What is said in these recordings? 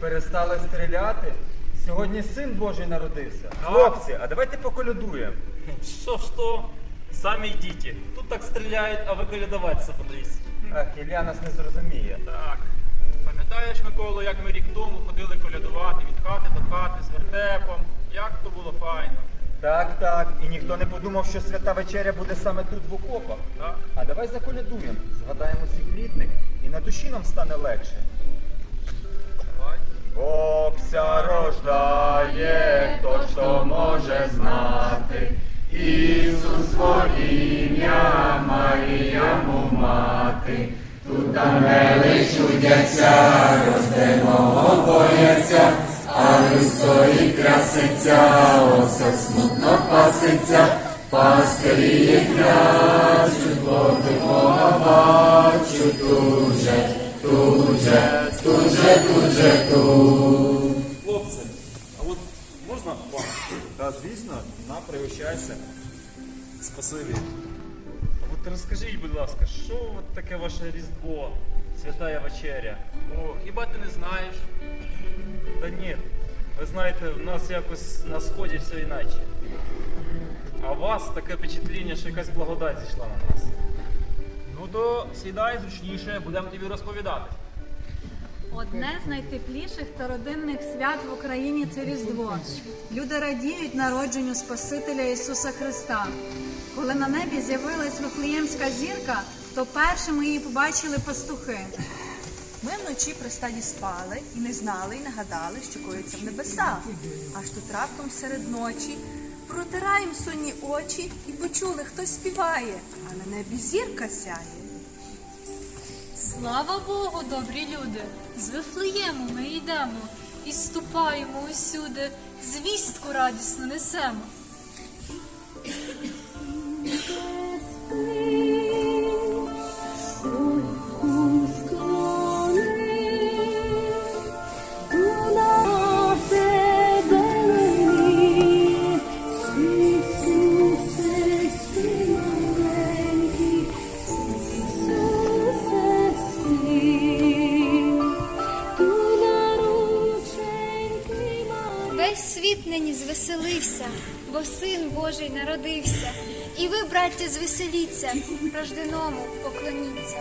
Перестали стріляти. Сьогодні син Божий народився. Хлопці, а давайте поколядуємо. Що ж то? Самі йдіть. Тут так стріляють, а ви колядувати собрались. Ах, Ілля нас не зрозуміє. Так. Пам'ятаєш, Микола, як ми рік тому ходили колядувати від хати до хати з вертепом? Як то було файно. Так, так. І ніхто не подумав, що свята вечеря буде саме тут в окопах. Так? А давай заколядуємо, згадаємо всіх рідних, і на душі нам стане легше. Богся рождає, то може знати. Ісус ім'я, Марія му мати. Тут ангели чудяться, рожденого бояться, а Христої краситься, осе смутно паситься, пастирі крячуть, води Бога бачу, туже, туже, туже, туже, туже. Хлопці, а от можна вам? Та звісно, на пригощайся. Спасибі. А от розкажіть, будь ласка, що таке ваше Різдво, святая вечеря? О, хіба ти не знаєш? Та ні. Ви знаєте, в нас якось на сході все іначе. А у вас таке впечатлення, що якась благодать зійшла на нас. Ну то сідай зручніше, будемо тобі розповідати. Одне з найтепліших та родинних свят в Україні це Різдво. Люди радіють народженню Спасителя Ісуса Христа. Коли на небі з'явилась Вифлеємська зірка, то першими її побачили пастухи. Ми вночі при стаді спали і не знали, і не гадали, що коїться в небесах. Аж тут раптом серед ночі протираємо сонні очі і почули, хтось співає, а на небі зірка сяє. Слава Богу, добрі люди! З Вифлеєму ми йдемо і ступаємо усюди, звістку радісно несемо. Браття, звеселіться, рожденому поклоніться.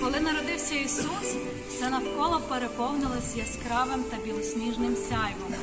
Коли народився Ісус, все навколо переповнилось яскравим та білосніжним сяйвом.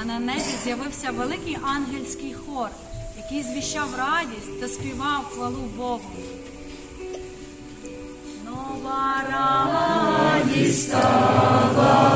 А на небі з'явився великий ангельський хор, який звіщав радість та співав хвалу Богу. Нова радість стала,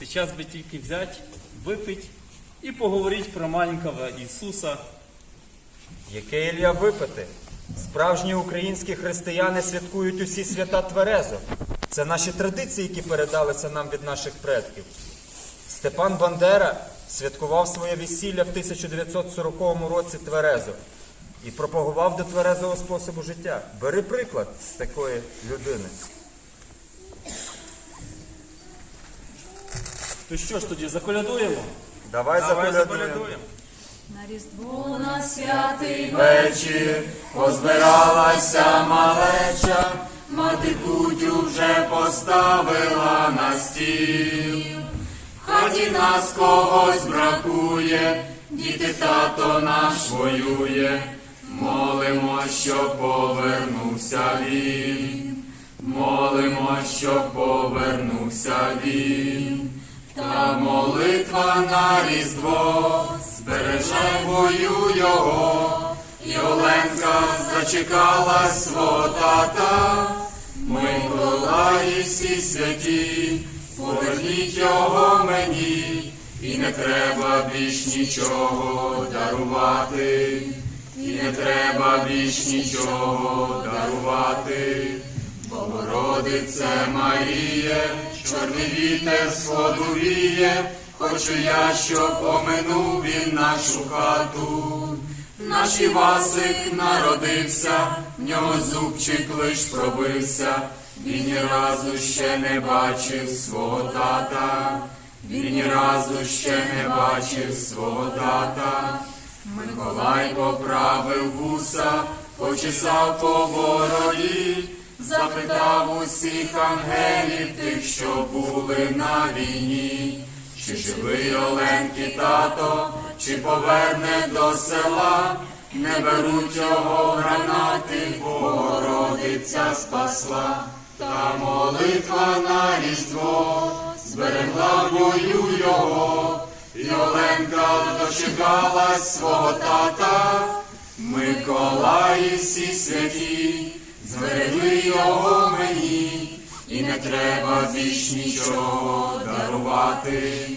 Сейчас би тільки взять, випить і поговорити про маленького Ісуса. Яке Ілля випити? Справжні українські християни святкують усі свята тверезо. Це наші традиції, які передалися нам від наших предків. Степан Бандера святкував своє весілля в 1940 році тверезо і пропагував до тверезого способу життя. Бери приклад з такої людини. То що ж тоді, заколядуємо? Давай, Давай заколядуємо. На різдво на святий Вечір позбиралася малеча, мати кутю вже поставила на стіл. В хаті нас когось бракує, діти тато наш воює. Молимо, щоб повернувся він, молимо, щоб повернувся він. Та молитва на різдво збереже бою його, і Оленка зачекала свого тата. Миколаї всі святі, поверніть його мені, і не треба більш нічого дарувати, і не треба більш нічого дарувати. Богородице Маріє, чорний вітер сходу віє, хочу я, щоб оминув він нашу хату. Наш Івасик народився, в нього зубчик лиш пробився, він ні разу ще не бачив свого тата, він ні разу ще не бачив свого тата. Миколай поправив вуса, почесав по бороді, запитав усіх ангелів тих, що були на війні, чи живий Оленки тато, чи поверне до села, не беруть його гранати, Богородиця спасла, та молитва на різдво зберегла бою його. І Оленка дочекалась свого тата, Миколаї всі святі, зберегли його мені, і не треба більш нічого дарувати,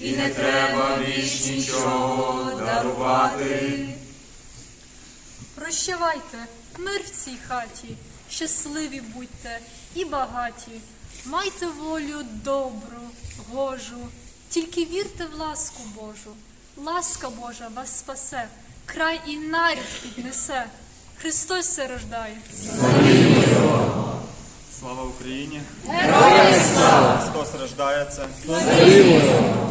і не треба більш нічого дарувати. Прощавайте, мир в цій хаті, щасливі будьте і багаті. Майте волю добру, гожу, тільки вірте в ласку Божу. Ласка Божа вас спасе, край і нарід піднесе. Христос се рождає. Слава Україні! Христос рождається!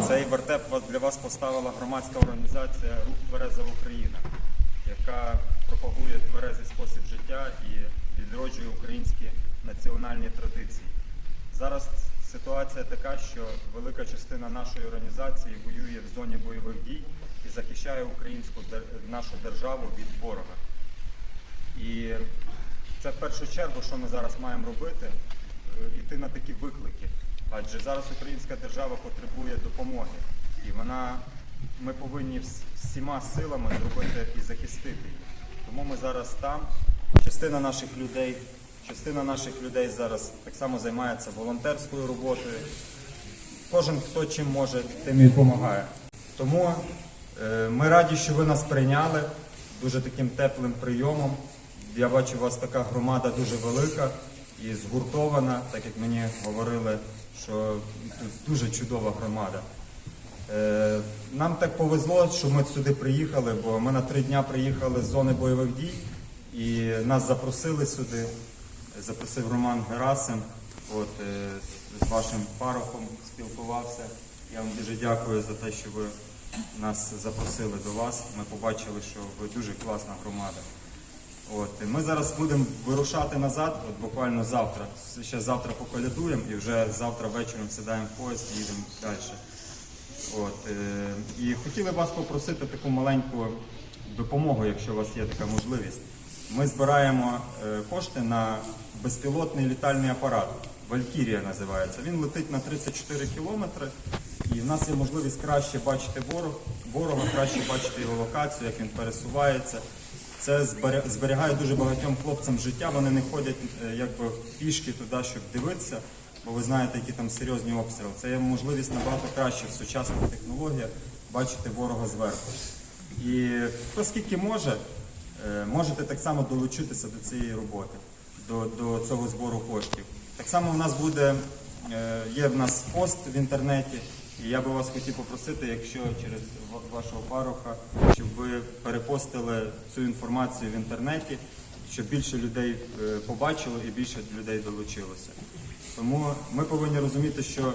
Цей вертеп для вас поставила громадська організація Рух Твереза Україна, яка пропагує тверезий спосіб життя і відроджує українські національні традиції. Зараз ситуація така, що велика частина нашої організації воює в зоні бойових дій і захищає українську нашу державу від ворога. І це в першу чергу, що ми зараз маємо робити, е, йти на такі виклики. Адже зараз українська держава потребує допомоги. І вона, ми повинні всіма силами зробити і захистити її. Тому ми зараз там. Частина наших людей, частина наших людей зараз так само займається волонтерською роботою. Кожен, хто чим може, тим і допомагає. Тому е, ми раді, що ви нас прийняли дуже таким теплим прийомом. Я бачу, у вас така громада дуже велика і згуртована, так як мені говорили, що тут дуже чудова громада. Е, Нам так повезло, що ми сюди приїхали, бо ми на три дня приїхали з зони бойових дій і нас запросили сюди. Запросив Роман Герасим, от, е, з вашим парохом спілкувався. Я вам дуже дякую за те, що ви нас запросили до вас. Ми побачили, що ви дуже класна громада. От, ми зараз будемо вирушати назад, от буквально завтра. Ще завтра поколядуємо і вже завтра вечором сідаємо в поїзд і їдемо далі. От, е, і хотіли вас попросити таку маленьку допомогу, якщо у вас є така можливість. Ми збираємо е, кошти на безпілотний літальний апарат. Валькірія називається. Він летить на 34 кілометри, і в нас є можливість краще бачити ворог, ворога, краще бачити його локацію, як він пересувається. Це зберігає дуже багатьом хлопцям життя. Вони не ходять е, якби пішки туди, щоб дивитися, бо ви знаєте, які там серйозні обстріли. Це є можливість набагато краще в сучасних технологіях бачити ворога зверху. І хто скільки може, е, можете так само долучитися до цієї роботи, до, до цього збору коштів. Так само в нас буде, е, є в нас пост в інтернеті, І я би вас хотів попросити, якщо через вашого пароха, щоб ви перепостили цю інформацію в інтернеті, щоб більше людей е, побачило і більше людей долучилося. Тому ми повинні розуміти, що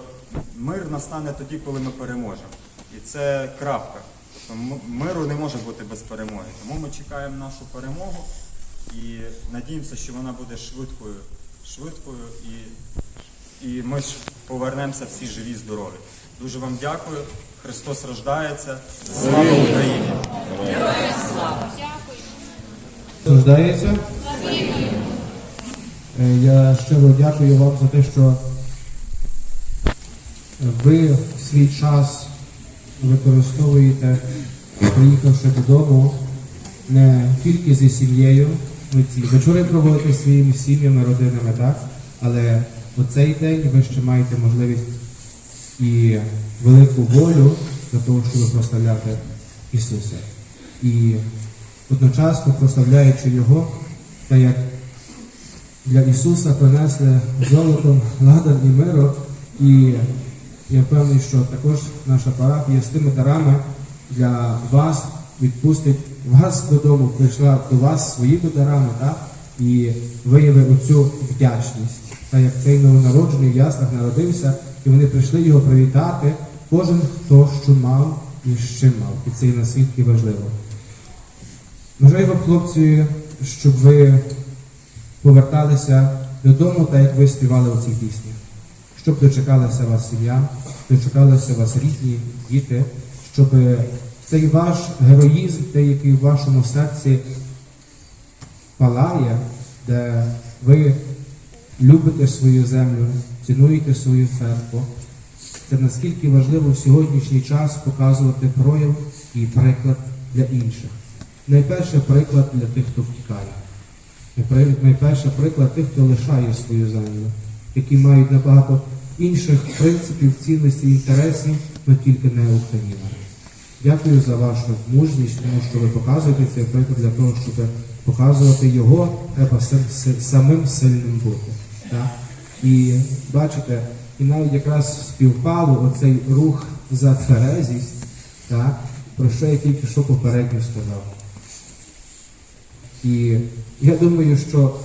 мир настане тоді, коли ми переможемо. І це крапка. Тобто миру не може бути без перемоги. Тому ми чекаємо нашу перемогу і надіємося, що вона буде швидкою, швидкою і, і ми ж повернемося всі живі, здорові. Дуже вам дякую. Христос рождається. Слава Україні! Рождається. Е, Я щиро дякую вам за те, що ви свій час використовуєте, приїхавши додому, не тільки зі сім'єю. Ви ці вечори проводите своїми сім'ями, родинами, так? Але у цей день ви ще маєте можливість і велику волю для того, щоб прославляти Ісуса. І одночасно прославляючи Його, та як для Ісуса принесли золотом, ладан і миро, і я впевнений, що також наша парафія з тими дарами для вас відпустить вас додому, прийшла до вас своїми дарами, так? і виявив оцю вдячність. Та як цей новонароджений в яслах народився, і вони прийшли його привітати, кожен хто що мав і чим мав. І це є наскільки важливо. Бажаю вам, хлопці, щоб ви поверталися додому, так як ви співали у цій пісні. Щоб дочекалася вас сім'я, дочекалися вас рідні, діти, щоб цей ваш героїзм, той, який в вашому серці палає, де ви любите свою землю, цінуєте свою церкву. Це наскільки важливо в сьогоднішній час показувати прояв і приклад для інших. Найперше приклад для тих, хто втікає. Найперше приклад тих, хто лишає свою землю, які мають набагато інших принципів, цінностей, інтересів, але тільки не Україна. Дякую за вашу мужність, тому що ви показуєте цей приклад для того, щоб показувати його, треба самим сильним бути. Так? І бачите, і навіть якраз співпало оцей рух за тверезість, так? про що я тільки що попередньо сказав. І я думаю, що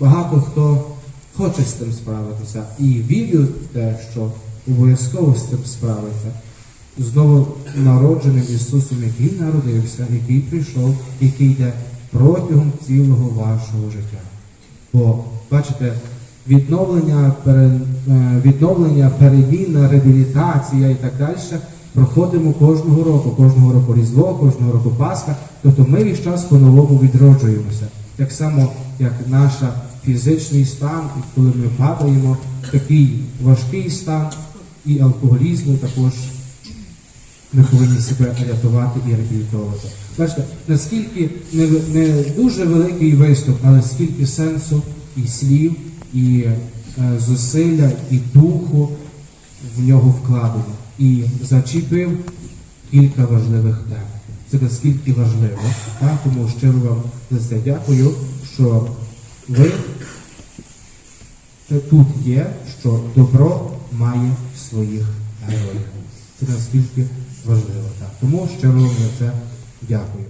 багато хто хоче з тим справитися і вірю в те, що обов'язково з цим справиться. Знову народженим Ісусом, який народився, який прийшов, який йде протягом цілого вашого життя. Бо, бачите, відновлення, е, відновлення, переміна, реабілітація і так далі проходимо кожного року, кожного року Різдво, кожного року Пасха. Тобто ми весь час по-новому відроджуємося. Так само, як наш фізичний стан, коли ми падаємо, такий важкий стан і алкоголізму також ми повинні себе рятувати і реабілітовувати. Бачите, наскільки не, не дуже великий виступ, але скільки сенсу і слів, і е, зусилля, і духу в нього вкладено. І зачепив кілька важливих тем. Це наскільки важливо. Так? Тому щиро вам за це дякую, що ви тут є, що добро має своїх героїв. Це наскільки важливо. Так. Тому щиро вам за це дякую.